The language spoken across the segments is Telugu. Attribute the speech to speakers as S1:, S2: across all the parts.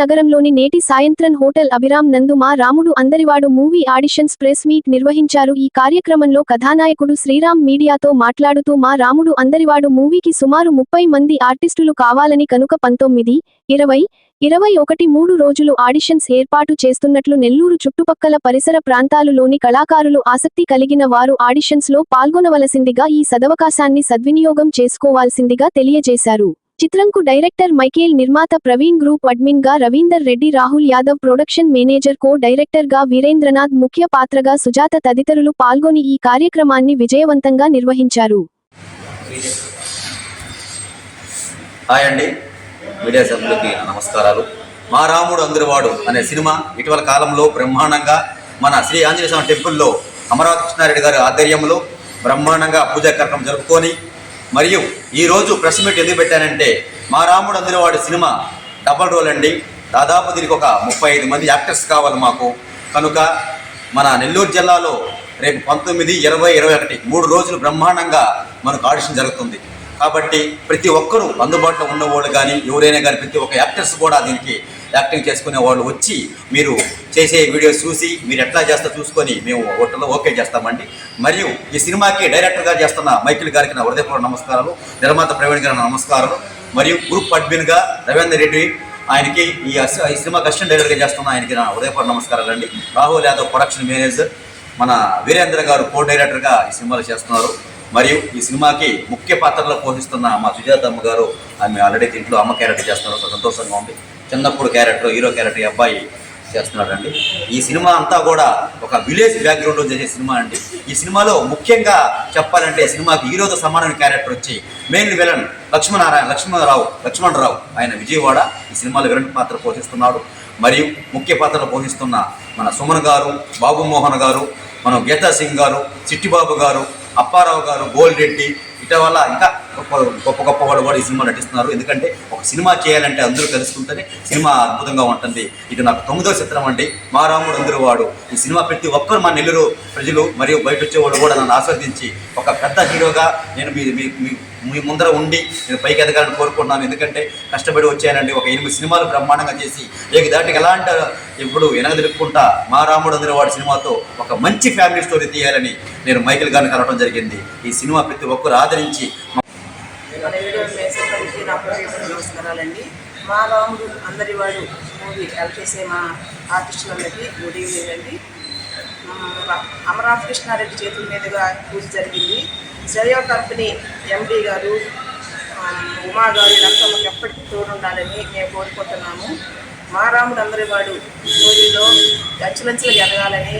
S1: నగరంలోని నేటి సాయంత్రం hotel Abhiram Nandu Maa Ramudu Andarivadu movie auditions press meet నిర్వహించారు. ఈ కార్యక్రమంలో కథానాయకుడు శ్రీరామ్ మీడియాతో మాట్లాడుతూ మా రాముడు అందరివాడు మూవీకి సుమారు ముప్పై మంది ఆర్టిస్టులు కావాలని కనుక పంతొమ్మిది ఇరవై ఇరవై ఒకటి మూడు రోజులు ఆడిషన్స్ ఏర్పాటు చేస్తున్నట్లు నెల్లూరు చుట్టుపక్కల పరిసర ప్రాంతాలులోని కళాకారులు ఆసక్తి కలిగిన వారు ఆడిషన్స్లో పాల్గొనవలసిందిగా ఈ సదవకాశాన్ని సద్వినియోగం చేసుకోవాల్సిందిగా తెలియజేశారు. చిత్రంకు డైరెక్టర్ మైకేల్ నిర్మాత ప్రవీణ్ గ్రూప్ అడ్మిన్గా రవీందర్ రెడ్డి రాహుల్ యాదవ్ ప్రొడక్షన్ మేనేజర్ కో డైరెక్టర్గా వీరేంద్రనాథ్ ముఖ్య పాత్రగా సుజాత తదితరులు పాల్గొని ఈ కార్యక్రమాన్ని విజయవంతంగా నిర్వహించారు.
S2: హాయ్ అండి. మీడియా సభ్యులకి నమస్కారాలు. మా రాముడు అందరివాడు అనే సినిమా ఇటీవల కాలంలో బ్రహ్మాండంగా మన శ్రీ ఆంజనేయ స్వామి టెంపుల్లో అమరావతి కృష్ణారెడ్డి గారి ఆధ్వర్యంలో బ్రహ్మాండంగా పూజా కార్యక్రమం జరుపుకొని మరియు ఈరోజు ప్రెస్ మీట్ ఎందుకు పెట్టానంటే మా రాముడు అందరివాడు సినిమా డబల్ రోల్ అండి. దాదాపు దీనికి ఒక ముప్పై ఐదు మంది యాక్టర్స్ కావాలి మాకు. కనుక మన నెల్లూరు జిల్లాలో రేపు పంతొమ్మిది ఇరవై ఇరవై ఒకటి మూడు రోజులు బ్రహ్మాండంగా మనకు ఆడిషన్ జరుగుతుంది. కాబట్టి ప్రతి ఒక్కరూ అందుబాటులో ఉన్నవాళ్ళు కానీ ఎవరైనా కానీ ప్రతి ఒక్క యాక్టర్స్ కూడా దీనికి యాక్టింగ్ చేసుకునే వాళ్ళు వచ్చి మీరు చేసే వీడియోస్ చూసి మీరు ఎట్లా చేస్తా చూసుకొని మేము హోటల్లో ఓకే చేస్తామండి. మరియు ఈ సినిమాకి డైరెక్టర్గా చేస్తున్న మైకిల్ గారికి నా హృదయపూర్వక నమస్కారాలు. నిర్మాత ప్రవీణ్ గారి నమస్కారాలు. మరియు గ్రూప్ అడ్మిన్గా రవీందర్ రెడ్డి ఆయనకి ఈ సినిమా కష్టం డైరెక్టర్గా చేస్తున్న ఆయనకి నా హృదయపూర్వక నమస్కారాలు అండి. రాహుల్ యాదవ్ ప్రొడక్షన్ మేనేజర్ మన వీరేంద్ర గారు కో డైరెక్టర్గా ఈ సినిమాలు చేస్తున్నారు. మరియు ఈ సినిమాకి ముఖ్య పాత్రలో పోషిస్తున్న మా సుజాతమ్మ గారు ఆమె ఆల్రెడీ దీంట్లో అమ్మ క్యారెక్టర్ చేస్తున్నారు. సంతోషంగా ఉంది. చిన్నప్పుడు క్యారెక్టర్ హీరో క్యారెక్టర్ అబ్బాయి చేస్తున్నాడండి. ఈ సినిమా అంతా కూడా ఒక విలేజ్ బ్యాక్గ్రౌండ్లో చేసే సినిమా అండి. ఈ సినిమాలో ముఖ్యంగా చెప్పాలంటే సినిమాకి హీరోతో సమానమైన క్యారెక్టర్ వచ్చి మెయిన్ విలన్ లక్ష్మణారాయణ లక్ష్మణరావు లక్ష్మణరావు ఆయన విజయవాడ ఈ సినిమాలో విలన్ పాత్ర పోషిస్తున్నాడు. మరియు ముఖ్య పాత్రలు పోషిస్తున్న మన సుమన్ గారు బాబు మోహన్ గారు మన గీతా సింగ్ గారు చిట్టిబాబు గారు అప్పారావు గారు గోల్డ్ రెడ్డి ఇటీవల ఇంకా గొప్ప గొప్ప గొప్ప వాళ్ళు కూడా ఈ సినిమా నటిస్తున్నారు. ఎందుకంటే ఒక సినిమా చేయాలంటే అందరూ కలుసుకుంటేనే సినిమా అద్భుతంగా ఉంటుంది. ఇది నాకు తొమ్మిదో చిత్రం అండి. మా రాముడు అందరూ వాడు. ఈ సినిమా ప్రతి ఒక్కరు మా నెల్లూరు ప్రజలు మరియు బయట వచ్చేవాళ్ళు కూడా నన్ను ఆస్వాదించి ఒక పెద్ద హీరోగా నేను మీ మీ- మీ- ముందర ఉండి నేను పైకి ఎదగాలని కోరుకుంటున్నాను. ఎందుకంటే కష్టపడి వచ్చానండి. ఒక ఎనిమిది సినిమాలు బ్రహ్మాండంగా చేసి ఏక దాటికి ఎలాంటి ఇప్పుడు వెనకదిరుక్కుంటా మా రాముడు అందరి వాడి సినిమాతో ఒక మంచి ఫ్యామిలీ స్టోరీ తీయాలని నేను మైకిల్ గారిని కలవడం జరిగింది. ఈ సినిమా ప్రతి ఒక్కరు ఆదరించి
S3: వీడియో వేసేసరికి నా హృదయపూర్వక నమస్కారాలండి. మా రాముడు అందరి వాడు మూవీ హెల్ప్ చేసే మా ఆర్టిస్టులందరికీ గుడ్ ఈవినింగ్ అండి. అమరావతి కృష్ణారెడ్డి చేతుల మీదుగా పూజ జరిగింది. శ్రేయో కంపెనీ ఎండీ గారు ఉమా గారు ఇదంతా మాకు ఎప్పటికీ తోడుండాలని మేము కోరుకుంటున్నాము. మా రాముడు అందరి వాడు మూవీలో అంచులంచులుగా ఎదగాలని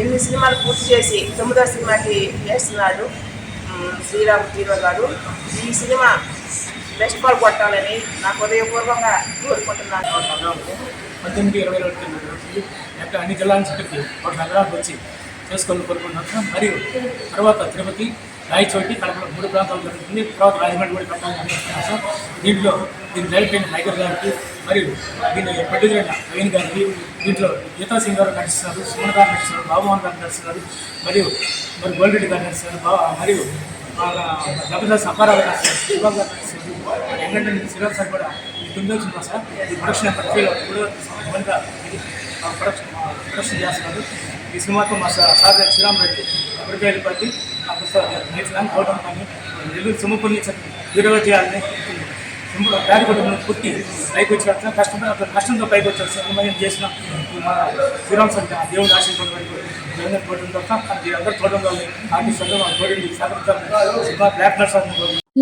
S3: ఎనిమిది సినిమాలు పూర్తి చేసి తొమ్మిదో సినిమాకి వేస్తున్నాడు. శ్రీరామ్ హీరో గారు ఈ సినిమా బెస్ట్ పాల్ కొట్టాలని నా హృదయపూర్వకంగా కోరుకుంటున్నాను.
S4: పద్దెనిమిది ఇరవై రోజులు లేకపోతే అన్ని జిల్లాల నుంచి ఒక నగరానికి వచ్చి చేసుకొని కోరుకుంటున్నాం మరియు తర్వాత తిరుపతి రాయచోటి కడపలో మూడు ప్రాంతాలు జరుగుతుంది. తర్వాత రాజమండ్రి కూడా పెట్టాలని దీంట్లో దీని డైరెక్ట్ అయిన మైకల్ గారికి మరియు దీన్ని ప్రొడ్యూసర్ నవీన్ గారు దీంట్లో గీతా సింగ్ గారు నటిస్తున్నారు సుమన్ గారు నటిస్తున్నారు బాబుమోహన్ గారు నటిస్తున్నారు మరియు మరి గోల్రెడ్డి గారు నటిస్తున్నారు బా మరియు జబర్దస్త్ అప్పారావు గారు నటిస్తున్నారు శివబాబు గారు నటిస్తున్నారు ఏంటంటే శ్రీరామ్ సార్ కూడా ఈ తొమ్మిది వచ్చిన సార్. ఈ ప్రొడక్షన్ ప్రక్రియలో కూడా ఇప్పుడు ప్రొడక్షన్ ప్రొడక్షన్ చేస్తున్నారు. ఈ సినిమాతో మా సార్ సార్ శ్రీరామ్ రెడ్డి అప్పటికే వెళ్ళిపోయి ఆ పుస్తకం నేటి దాన్ని కానీ నెల్లూరు సింహపూర్ నుంచి హీరోగా చేయాలని సింపుల్ బ్యాగ్ కొట్టి పుట్టి పైకి వచ్చి వస్తాం కష్టం అక్కడ కష్టంతో పైకి వచ్చారు. సార్ చేసిన మన శ్రీరామ్ సార్ దేవుడు ఆశీర్వాదం వరకు జగన్ తోటం తప్ప అందరూ తోటం ఆర్టిస్ట్ అందరూ మా తోటి బ్లాక్ నర్స్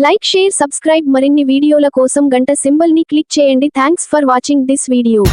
S1: లైక్ షేర్ సబ్స్క్రైబ్ మరిన్ని వీడియోల కోసం గంట సింబల్ని క్లిక్ చేయండి. Thanks for watching this video.